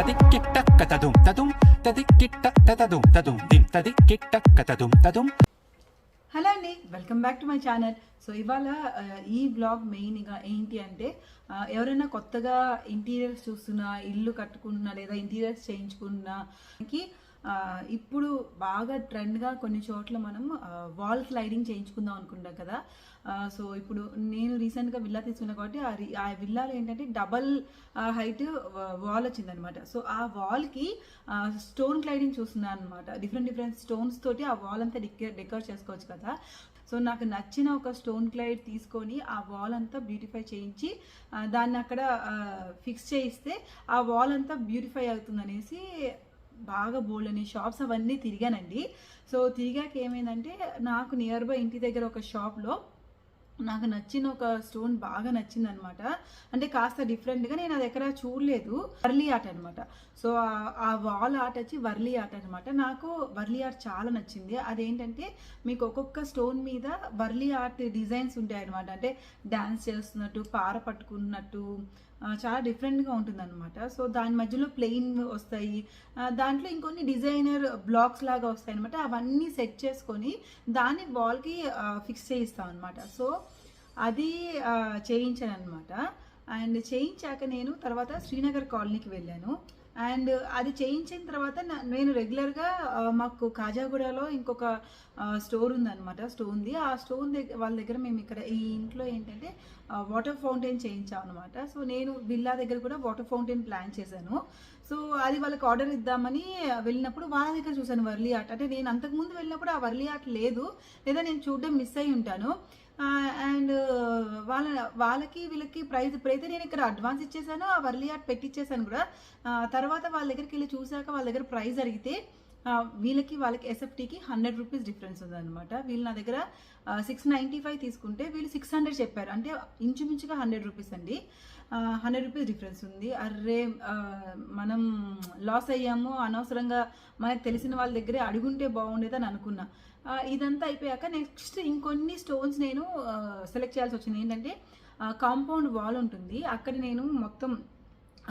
తదిక్కిట్ట కతదుం తదుం తదిక్కిట్ట తతదుం తదుం దిం కతదుం తదుం హలో అండి welcome back to my channel. So ఇవాళ ఈ బ్లాగ్ మెయిన్గా ఏంటి అంటే ఎవరైనా కొత్తగా ఇంటీరియర్స్ చూస్తున్నా ఇల్లు కట్టుకుంటున్నా లేదా ఇంటీరియర్స్ చేయించుకున్నాకి ఇప్పుడు బాగా ట్రెండ్గా కొన్ని చోట్ల మనం వాల్ స్లైడింగ్ చేయించుకుందాం అనుకుంటాం కదా. సో ఇప్పుడు నేను రీసెంట్గా విల్లా తీసుకున్నా కాబట్టి ఆ రి- ఆ విల్లాలో ఏంటంటే డబల్ హైట్ వాల్ వచ్చిందనమాట సో ఆ వాల్కి స్టోన్ క్లైడింగ్ చూస్తున్నాను అనమాట డిఫరెంట్ డిఫరెంట్ స్టోన్స్ తోటి ఆ వాల్ అంతా డెకే డెకర్ చేసుకోవచ్చు కదా. సో నాకు నచ్చిన ఒక స్టోన్ క్లైడ్ తీసుకొని ఆ వాల్ అంతా బ్యూటిఫై చేయించి దాన్ని అక్కడ ఫిక్స్ చేయిస్తే ఆ వాల్ అంతా బ్యూటిఫై అవుతుంది అనేసి బాగా బోల్డ్ అని షాప్స్ అవన్నీ తిరిగానండి. సో తిరిగాక ఏమైందంటే నాకు నియర్ బై ఇంటి దగ్గర ఒక షాప్లో నాకు నచ్చిన ఒక స్టోన్ బాగా నచ్చింది అనమాట అంటే కాస్త డిఫరెంట్గా నేను అది ఎక్కడ చూడలేదు. వర్లీ ఆర్ట్ అనమాట సో ఆ- వాల్ ఆర్ట్ వచ్చి వర్లీ ఆర్ట్ అనమాట నాకు వర్లీ ఆర్ట్ చాలా నచ్చింది. అదేంటంటే మీకు ఒక్కొక్క స్టోన్ మీద వర్లీ ఆర్ట్ డిజైన్స్ ఉంటాయి అనమాట అంటే డ్యాన్స్ చేస్తున్నట్టు పార పట్టుకున్నట్టు చాలా డిఫరెంట్గా ఉంటుంది అనమాట సో దాని మధ్యలో ప్లెయిన్ వస్తాయి. దాంట్లో ఇంకొన్ని డిజైనర్ బ్లాక్స్ లాగా వస్తాయి అనమాట అవన్నీ సెట్ చేసుకొని దాన్ని బాల్కి ఫిక్స్ చేయిస్తాం అనమాట సో అది చేయించాను అనమాట అండ్ చేయించాక నేను తర్వాత శ్రీనగర్ కాలనీకి వెళ్ళాను. అండ్ అది చేయించిన తర్వాత నేను రెగ్యులర్గా మాకు కాజాగూడలో ఇంకొక స్టోర్ ఉందన్నమాట స్టోన్ ఉంది. ఆ స్టోన్ దగ్గర వాళ్ళ దగ్గర మేము ఇక్కడ ఈ ఇంట్లో ఏంటంటే వాటర్ ఫౌంటైన్ చేయించాం అనమాట సో నేను విల్లా దగ్గర కూడా వాటర్ ఫౌంటైన్ ప్లాన్ చేశాను. సో అది వాళ్ళకి ఆర్డర్ ఇద్దామని వెళ్ళినప్పుడు వాళ్ళ దగ్గర చూశాను వర్లీ ఆర్ట్. అంటే నేను అంతకుముందు వెళ్ళినప్పుడు ఆ వర్లీ ఆర్ట్ లేదు. లేదా నేను చూడడం మిస్ అయి ఉంటాను అండ్ వాళ్ళ వాళ్ళకి వీళ్ళకి ప్రైజ్ ఇప్పుడైతే నేను ఇక్కడ అడ్వాన్స్ ఇచ్చేసాను ఆ వర్లీ ఆర్ట్ పెట్టిచ్చేసాను కూడా. తర్వాత వాళ్ళ దగ్గరికి వెళ్ళి చూశాక వాళ్ళ దగ్గర ప్రైస్ అడిగితే వీళ్ళకి వాళ్ళకి ఎస్ఎఫ్టీకి హండ్రెడ్ రూపీస్ డిఫరెన్స్ ఉందన్నమాట. వీళ్ళు నా దగ్గర సిక్స్ నైంటీ ఫైవ్ తీసుకుంటే వీళ్ళు సిక్స్ హండ్రెడ్ చెప్పారు. అంటే ఇంచుమించుగా హండ్రెడ్ రూపీస్ అండి. హండ్రెడ్ రూపీస్ డిఫరెన్స్ ఉంది. అర్రే మనం లాస్ అయ్యాము అనవసరంగా మనకు తెలిసిన వాళ్ళ దగ్గరే అడుగుంటే బాగుండేదని అనుకున్నా. ఇదంతా అయిపోయాక నెక్స్ట్ ఇంకొన్ని స్టోన్స్ నేను సెలెక్ట్ చేయాల్సి వచ్చింది. ఏంటంటే కాంపౌండ్ వాల్ ఉంటుంది. అక్కడ నేను మొత్తం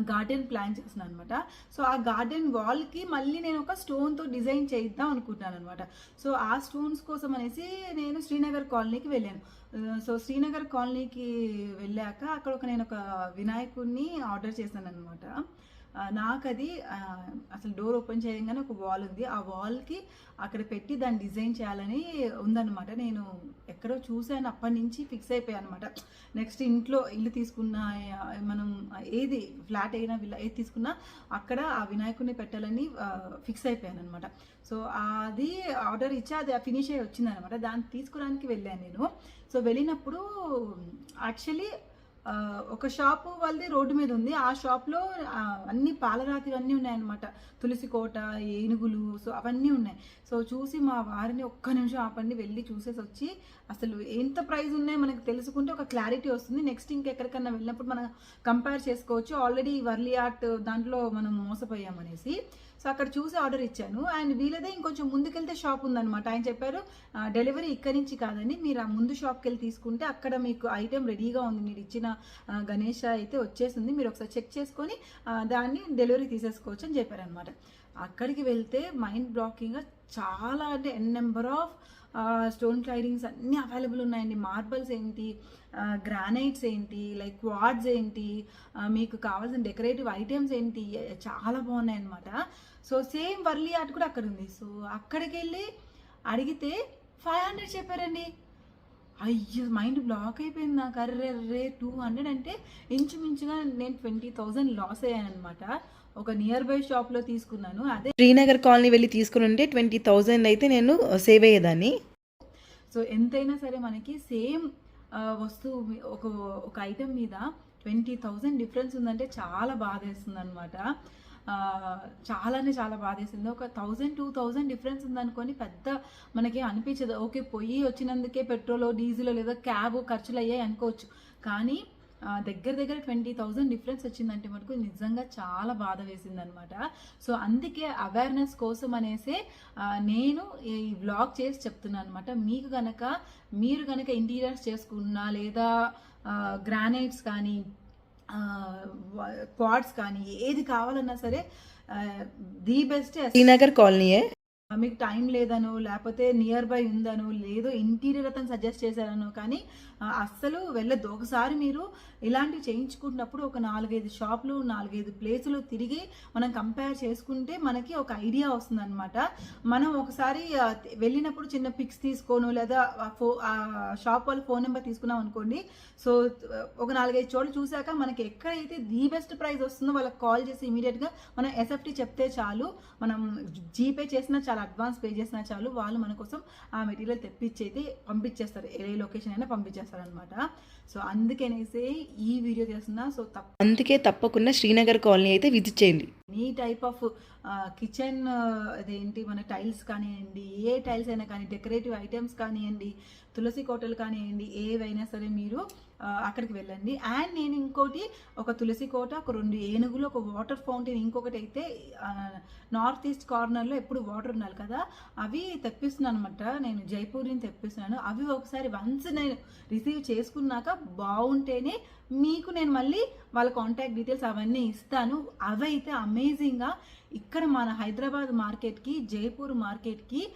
గార్డెన్ ప్లాన్ చేస్తున్నాను అనమాట సో ఆ గార్డెన్ వాల్కి మళ్ళీ నేను ఒక స్టోన్తో డిజైన్ చేయిద్దాం అనుకుంటున్నాను అనమాట సో ఆ స్టోన్స్ కోసం అనేసి నేను శ్రీనగర్ కాలనీకి వెళ్ళాను. సో శ్రీనగర్ కాలనీకి వెళ్ళాక అక్కడ ఒక నేను ఒక వినాయకుడిని ఆర్డర్ చేశాను అనమాట నాకు అది అసలు డోర్ ఓపెన్ చేయగానే ఒక వాల్ ఉంది. ఆ వాల్కి అక్కడ పెట్టి దాన్ని డిజైన్ చేయాలని ఉందన్నమాట. నేను ఎక్కడో చూశాను అప్పటి నుంచి ఫిక్స్ అయిపోయాను అనమాట నెక్స్ట్ ఇంట్లో ఇల్లు తీసుకున్న మనం ఏది ఫ్లాట్ అయినా విల్లా ఏది తీసుకున్నా అక్కడ ఆ వినాయకుడిని పెట్టాలని ఫిక్స్ అయిపోయాను అనమాట సో అది ఆర్డర్ ఇచ్చి అది ఫినిష్ అయ్యి వచ్చింది అనమాట దాన్ని తీసుకురానికి వెళ్ళాను నేను. సో వెళ్ళినప్పుడు యాక్చువల్లీ ఒక షాపు వాళ్ళది రోడ్డు మీద ఉంది. ఆ షాప్లో అన్ని పాలరాతివి అన్నీ ఉన్నాయన్నమాట. తులసి కోట ఏనుగులు సో అవన్నీ ఉన్నాయి. సో చూసి మా వారిని ఒక్క నిమిషం ఆపండి వెళ్ళి చూసేసి వచ్చి అసలు ఎంత ప్రైస్ ఉన్నాయి మనకు తెలుసుకుంటే ఒక క్లారిటీ వస్తుంది. నెక్స్ట్ ఇంకెక్కడికన్నా వెళ్ళినప్పుడు మనం కంపేర్ చేసుకోవచ్చు. ఆల్రెడీ వర్లీ ఆర్ట్ దాంట్లో మనం మోసపోయామనేసి. సో అక్కడ చూసి ఆర్డర్ ఇచ్చాను. అండ్ వీలదే ఇంకొంచెం ముందుకెళ్తే షాప్ ఉందన్నమాట. ఆయన చెప్పారు డెలివరీ ఇక్కడి నుంచి కాదని మీరు ఆ ముందు షాప్కి వెళ్ళి తీసుకుంటే అక్కడ మీకు ఐటెం రెడీగా ఉంది. మీరు ఇచ్చిన గణేష్ గణేష అయితే వచ్చేసింది. మీరు ఒకసారి చెక్ చేసుకొని దాన్ని డెలివరీ తీసేసుకోవచ్చు అని చెప్పారనమాట అక్కడికి వెళ్తే మైండ్ బ్లాకింగ్గా చాలా అంటే n number of stone claddings అన్నీ అవైలబుల్ ఉన్నాయండి. మార్బల్స్ ఏంటి గ్రానైట్స్ ఏంటి లైక్ క్వాడ్స్ ఏంటి మీకు కావాల్సిన డెకరేటివ్ ఐటమ్స్ ఏంటి చాలా బాగున్నాయి అనమాట సో సేమ్ వర్లీ ఆర్ట్ కూడా అక్కడ ఉంది. సో అక్కడికి వెళ్ళి అడిగితే ఫైవ్ హండ్రెడ్ చెప్పారండి. అయ్యో మైండ్ బ్లాక్ అయిపోయింది నాకు. అర్రే రే టూ హండ్రెడ్ అంటే ఇంచుమించుగా నేను ట్వంటీ థౌజండ్ లాస్ అయ్యాను అనమాట ఒక నియర్ బై షాప్లో తీసుకున్నాను. అదే శ్రీనగర్ కాలనీ వెళ్ళి తీసుకుని ఉంటే ట్వంటీ థౌజండ్ అయితే నేను సేవ్ అయ్యేదాన్ని. సో ఎంతైనా సరే మనకి సేమ్ వస్తువు ఒక ఒక ఐటెం మీద ట్వంటీ థౌజండ్ డిఫరెన్స్ ఉందంటే చాలా బాధ వేస్తుంది అనమాట చాలానే చాలా బాధ వేసింది ఒక థౌజండ్ టూ థౌజండ్ డిఫరెన్స్ ఉందనుకొని పెద్ద మనకి అనిపించదు. ఓకే పొయ్యి వచ్చినందుకే పెట్రోల్ డీజిల్ లేదా క్యాబ్ ఖర్చులు అయ్యాయి అనుకోవచ్చు. కానీ దగ్గర దగ్గర ట్వంటీ థౌజండ్ డిఫరెన్స్ వచ్చిందంటే మనకు నిజంగా చాలా బాధ వేసింది అనమాట సో అందుకే అవేర్నెస్ కోసం అనేసి నేను ఈ వ్లాగ్ చేసి చెప్తున్నాను అనమాట మీకు గనక మీరు గనక ఇంటీరియర్స్ చేసుకున్నా లేదా గ్రానైట్స్ కానీ క్వాడ్స్ కానీ ఏది కావాలన్నా సరే ది బెస్ట్ శ్రీనగర్ కాలనీయే? మీకు టైం లేదనో లేకపోతే నియర్ బై ఉందనో లేదో ఇంటీరియర్ అతను సజెస్ట్ చేశారను కానీ అస్సలు వెళ్ళొద్దు. ఒకసారి మీరు ఇలాంటివి చేయించుకున్నప్పుడు ఒక నాలుగైదు షాపులు నాలుగైదు ప్లేసులు తిరిగి మనం కంపేర్ చేసుకుంటే మనకి ఒక ఐడియా వస్తుంది అనమాట మనం ఒకసారి వెళ్ళినప్పుడు చిన్న పిక్స్ తీసుకోను లేదా ఫో షాప్ వాళ్ళ ఫోన్ నెంబర్ తీసుకున్నాం అనుకోండి. సో ఒక నాలుగైదు చోట్లు చూశాక మనకి ఎక్కడైతే ది బెస్ట్ ప్రైస్ వస్తుందో వాళ్ళకి కాల్ చేసి ఇమీడియట్గా మనం ఎస్ఎఫ్టీ చెప్తే చాలు. మనం జీపే చేసినా చాలా అడ్వాన్స్ పే చేసినా చాలు. వాళ్ళు మన కోసం ఆ మెటీరియల్ తెప్పించి అయితే పంపించేస్తారు. ఏ లొకేషన్ అయినా పంపించేస్తారు అనమాట సో అందుకనేసి ఈ వీడియో చేస్తున్నా. సో తప్ప అందుకే తప్పకుండా శ్రీనగర్ కాలనీ అయితే విజిట్ చేయండి. ఈ టైప్ ఆఫ్ కిచెన్ అదేంటి మన టైల్స్ కానివ్వండి ఏ టైల్స్ అయినా కానీ డెకరేటివ్ ఐటమ్స్ కానివ్వండి తులసి కోటలు కానివ్వండి ఏవైనా సరే మీరు అక్కడికి వెళ్ళండి. అండ్ నేను ఇంకోటి ఒక తులసి కోట ఒక రెండు ఏనుగులు ఒక వాటర్ ఫౌంటైన్ ఇంకొకటి అయితే నార్త్ ఈస్ట్ కార్నర్లో ఎప్పుడు వాటర్ ఉండాలి కదా అవి తెప్పిస్తున్నాను అనమాట నేను జైపూర్ని తెప్పిస్తున్నాను. అవి ఒకసారి వన్స్ నేను రిసీవ్ చేసుకున్నాక బాగుంటేనే మీకు నేను మళ్ళీ వాళ్ళ కాంటాక్ట్ డీటెయిల్స్ అవన్నీ ఇస్తాను. అవైతే అమేజింగ్గా ఇక్కడ మన హైదరాబాద్ మార్కెట్కి జైపూర్ మార్కెట్కి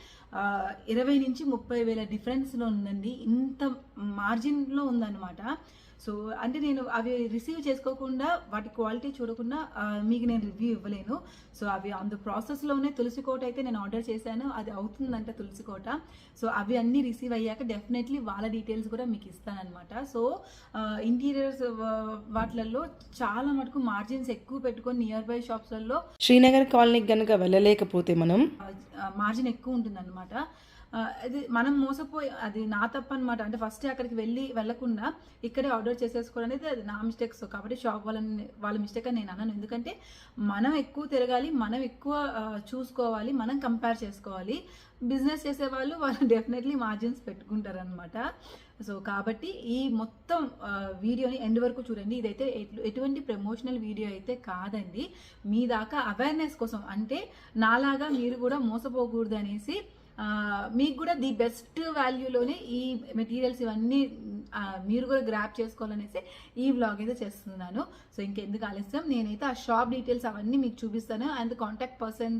ఇరవై నుంచి ముప్పై వేల డిఫరెన్స్లో ఉందండి. ఇంత మార్జిన్లో ఉందన్నమాట. సో అంటే నేను అవి రిసీవ్ చేసుకోకుండా వాటి క్వాలిటీ చూడకుండా మీకు నేను రివ్యూ ఇవ్వలేను. సో అవి అందు ప్రాసెస్లోనే తులసి కోట అయితే నేను ఆర్డర్ చేశాను. అది అవుతుందంట తులసి కోట. సో అవి అన్నీ రిసీవ్ అయ్యాక డెఫినెట్లీ వాళ్ళ డీటెయిల్స్ కూడా మీకు ఇస్తానన్నమాట. సో ఇంటీరియర్స్ వాటిలలో చాలా మటుకు మార్జిన్స్ ఎక్కువ పెట్టుకొని నియర్ బై షాప్స్లలో శ్రీనగర్ కాలనీకి కనుక వెళ్ళలేకపోతే మనం? మార్జిన్ ఎక్కువ ఉంటుందన్నమాట. అది మనం మోసపోయి అది నా తప్పు అనమాట అంటే ఫస్ట్ అక్కడికి వెళ్ళి వెళ్ళకుండా ఇక్కడే ఆర్డర్ చేసేసుకోవడం అనేది అది నా మిస్టేక్స్ కాబట్టి షాప్ వాళ్ళని వాళ్ళ మిస్టేక్ అని నేను అన్నాను ఎందుకంటే మనం ఎక్కువ తిరగాలి మనం ఎక్కువ చూసుకోవాలి మనం కంపేర్ చేసుకోవాలి. బిజినెస్ చేసే వాళ్ళు వాళ్ళు డెఫినెట్లీ మార్జిన్స్ పెట్టుకుంటారనమాట సో కాబట్టి ఈ మొత్తం వీడియోని ఎండ్ వరకు చూడండి. ఇదైతే ఎటు- ఎటువంటి ప్రమోషనల్ వీడియో అయితే కాదండి. మీ దాకా అవేర్నెస్ కోసం అంటే నాలాగా మీరు కూడా మోసపోకూడదు అనేసి మీకు కూడా ది బెస్ట్ వాల్యూలోనే ఈ మెటీరియల్స్ ఇవన్నీ మీరు కూడా గ్రాప్ చేసుకోవాలనేసి ఈ వ్లాగ్ అయితే చేస్తున్నాను. సో ఇంకెందుకు ఆలస్యం? నేనైతే ఆ షాప్ డీటెయిల్స్ అవన్నీ మీకు చూపిస్తాను. అండ్ కాంటాక్ట్ పర్సన్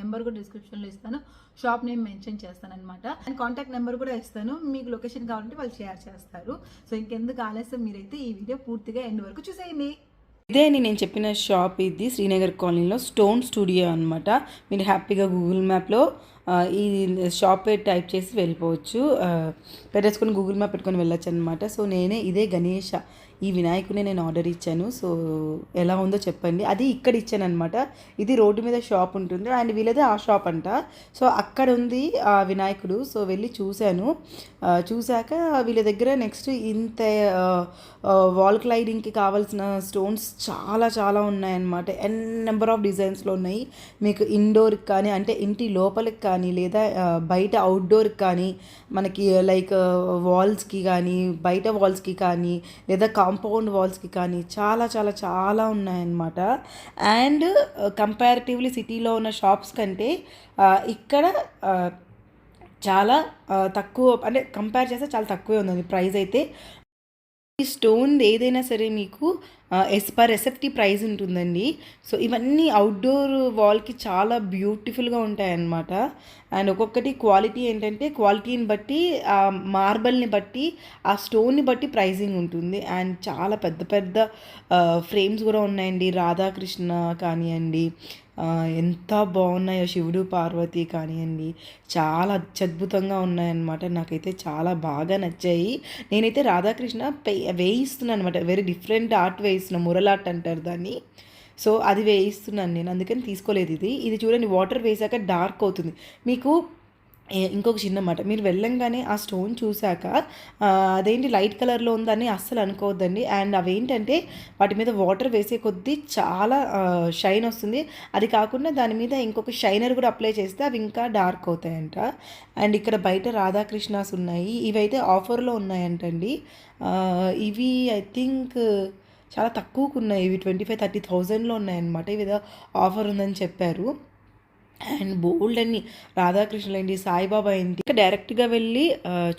నెంబర్ కూడా డిస్క్రిప్షన్లో ఇస్తాను. షాప్ నేమ్ మెన్షన్ చేస్తాను అనమాట అండ్ కాంటాక్ట్ నెంబర్ కూడా ఇస్తాను. మీకు లొకేషన్ కావాలంటే వాళ్ళు షేర్ చేస్తారు. సో ఇంకెందుకు ఆలస్యం? మీరైతే ఈ వీడియో పూర్తిగా ఎండ్ వరకు చూసేయండి. ఇదే అని నేను చెప్పిన షాప్ ఇది శ్రీనగర్ కాలనీలో స్టోన్ స్టూడియో అనమాట మీరు హ్యాపీగా గూగుల్ మ్యాప్లో ఈ షాప్ పేరు టైప్ చేసి వెళ్ళిపోవచ్చు. పెట్టేసుకొని గూగుల్ మ్యాప్ పెట్టుకొని వెళ్ళొచ్చు అనమాట సో నేనే ఇదే గణేష. ఈ వినాయకునే నేను ఆర్డర్ ఇచ్చాను. సో ఎలా ఉందో చెప్పండి. అది ఇక్కడ ఇచ్చాను అనమాట ఇది రోడ్డు మీద షాప్ ఉంటుంది. అండ్ వీళ్ళదే ఆ షాప్ అంట. సో అక్కడ ఉంది ఆ వినాయకుడు. సో వెళ్ళి చూశాను. చూశాక వీళ్ళ దగ్గర నెక్స్ట్ ఇంత వాల్ క్లైడింగ్కి కావాల్సిన స్టోన్స్ చాలా చాలా ఉన్నాయన్నమాట. ఎన్ నెంబర్ ఆఫ్ డిజైన్స్లో ఉన్నాయి. మీకు ఇండోర్కి కానీ అంటే ఇంటి లోపలికి కానీ లేదా బయట అవుట్డోర్కి కానీ మనకి లైక్ వాల్స్కి కానీ బయట వాల్స్కి కానీ లేదా కాంపౌండ్ వాల్స్కి కానీ చాలా చాలా చాలా ఉన్నాయన్నమాట. అండ్ కంపారిటివ్లీ సిటీలో ఉన్న షాప్స్ కంటే ఇక్కడ చాలా తక్కువ అంటే కంపేర్ చేస్తే చాలా తక్కువే ఉందండి ప్రైస్ అయితే ఈ స్టోన్ ఏదైనా సరే మీకు ఎస్ పర్ ఎస్ఎఫ్టీ ప్రైస్ ఉంటుందండి. సో ఇవన్నీ అవుట్డోర్ వాల్కి చాలా బ్యూటిఫుల్గా ఉంటాయన్నమాట. అండ్ ఒక్కొక్కటి క్వాలిటీ ఏంటంటే క్వాలిటీని బట్టి ఆ మార్బల్ని బట్టి ఆ స్టోన్ని బట్టి ప్రైజింగ్ ఉంటుంది. అండ్ చాలా పెద్ద పెద్ద ఫ్రేమ్స్ కూడా ఉన్నాయండి. రాధాకృష్ణ కానివ్వండి ఎంత బాగున్నాయో శివుడు పార్వతి కానివ్వండి. చాలా అత్యద్భుతంగా ఉన్నాయన్నమాట. నాకైతే చాలా బాగా నచ్చాయి. నేనైతే రాధాకృష్ణ పే వేయిస్తున్నాను అనమాట వెరీ డిఫరెంట్ ఆర్ట్ వేయిస్తున్న. మురలాట్ ఆర్ట్ అంటారు దాన్ని. సో అది వేయిస్తున్నాను నేను. అందుకని తీసుకోలేదు ఇది. ఇది చూడండి వాటర్ వేసాక డార్క్ అవుతుంది. మీకు ఇంకొక చిన్న మాట. మీరు వెళ్ళంగానే ఆ స్టోన్ చూశాక అదేంటి లైట్ కలర్లో ఉందని అస్సలు అనుకోవద్దండి. అండ్ అవేంటంటే వాటి మీద వాటర్ వేసే కొద్దీ చాలా షైన్ వస్తుంది. అది కాకుండా దాని మీద ఇంకొక షైనర్ కూడా అప్లై చేస్తే అవి ఇంకా డార్క్ అవుతాయంట. అండ్ ఇక్కడ బయట రాధాకృష్ణాస్ ఉన్నాయి. ఇవైతే ఆఫర్లో ఉన్నాయంటండి. ఇవి ఐ థింక్ చాలా తక్కువకు ఉన్నాయి. ఇవి ట్వంటీ ఫైవ్ థర్టీ థౌజండ్లో ఉన్నాయన్నమాట. ఇవి ఏదో ఆఫర్ ఉందని చెప్పారు. అండ్ బోల్డ్ అని రాధాకృష్ణులు ఏంటి సాయిబాబా ఏంటి ఇంకా డైరెక్ట్గా వెళ్ళి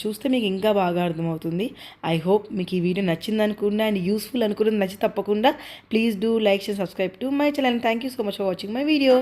చూస్తే మీకు ఇంకా బాగా అర్థమవుతుంది. ఐ హోప్ మీకు ఈ వీడియో నచ్చింది అనుకున్నా అండ్ యూస్ఫుల్ అనుకున్నది నచ్చి తప్పకుండా please do like and subscribe to my channel thank you so much for watching my video